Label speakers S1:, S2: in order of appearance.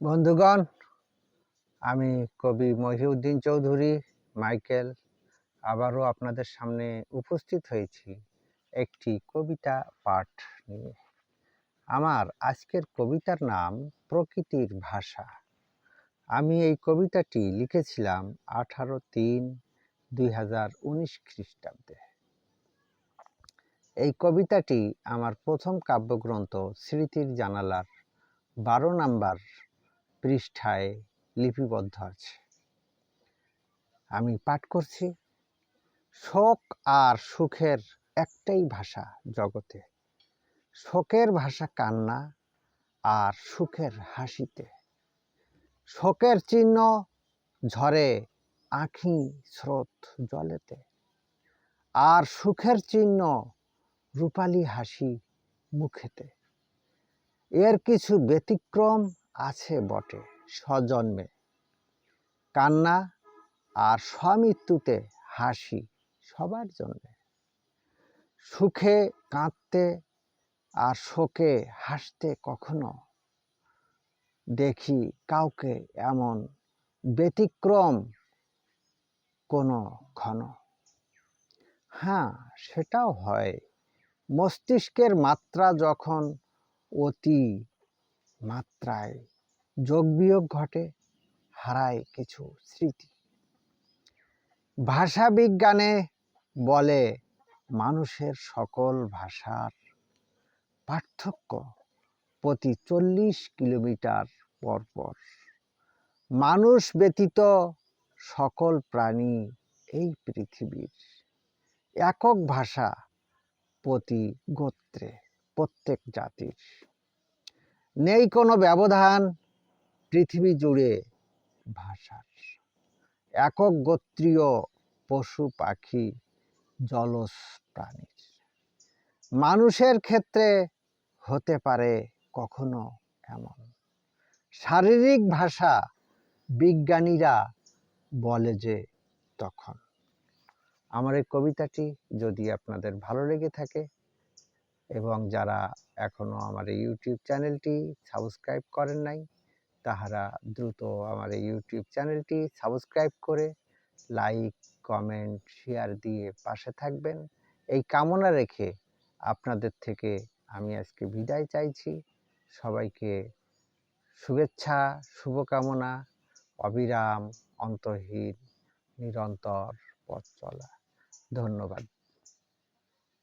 S1: বন্ধুগণ, আমি কবি মহিউদ্দিন চৌধুরী, মাইকেল, আবারও আপনাদের সামনে উপস্থিত হয়েছি একটি কবিতা পাঠ নিয়ে। আমার আজকের কবিতার নাম প্রকৃতির ভাষা। আমি এই কবিতাটি লিখেছিলাম আঠারো তিন দুই হাজার উনিশ খ্রিস্টাব্দে। এই কবিতাটি আমার প্রথম কাব্যগ্রন্থ স্মৃতির জানালার বারো নাম্বার পৃষ্ঠায় লিপিবদ্ধ আছে। আমি পাঠ করছি, শোক আর সুখের একটাই ভাষা জগতে। শোকের ভাষা কান্না আর সুখের হাসিতে। শোকের চিহ্ন ঝরে আঁখি স্রোত জলেতে। আর সুখের চিহ্ন রূপালী হাসি মুখেতে। এর কিছু ব্যতিক্রম আছে বটে সজন্মে কান্না আর স্বমৃত্যুতে হাসি সবার জন্য। সুখে কাঁদতে আর শোকে হাসতে কখনো দেখি কাউকে এমন ব্যতিক্রম কোনো ক্ষণ। হ্যাঁ সেটাও হয়। মস্তিষ্কের মাত্রা যখন অতি মাত্রায় যোগ বিয়োগ ঘটে, হারায় কিছু স্মৃতি। ভাষা বিজ্ঞানে বলে, মানুষের সকল ভাষার পার্থক্য প্রতি চল্লিশ কিলোমিটার পর পর। মানুষ ব্যতীত সকল প্রাণী এই পৃথিবীর একক ভাষা প্রতি গোত্রে, প্রত্যেক জাতির। নেই কোনো ব্যবধান পৃথিবী জুড়ে ভাষার। একক গোত্রীয় পশু পাখি জলজ প্রাণীর। মানুষের ক্ষেত্রে হতে পারে কখনো এমন। শারীরিক ভাষা বিজ্ঞানীরা বলে যে তখন। আমার এই কবিতাটি যদি আপনাদের ভালো লেগে থাকে এবং যারা এখনও আমার এই ইউটিউব চ্যানেলটি সাবস্ক্রাইব করেন নাই, তাহারা দ্রুত আমার এই ইউটিউব চ্যানেলটি সাবস্ক্রাইব করে লাইক কমেন্ট শেয়ার দিয়ে পাশে থাকবেন। এই কামনা রেখে আপনাদের থেকে আমি আজকে বিদায় চাইছি। সবাইকে শুভেচ্ছা, শুভকামনা, অবিরাম, অন্তহীন, নিরন্তর পথ চলা। ধন্যবাদ।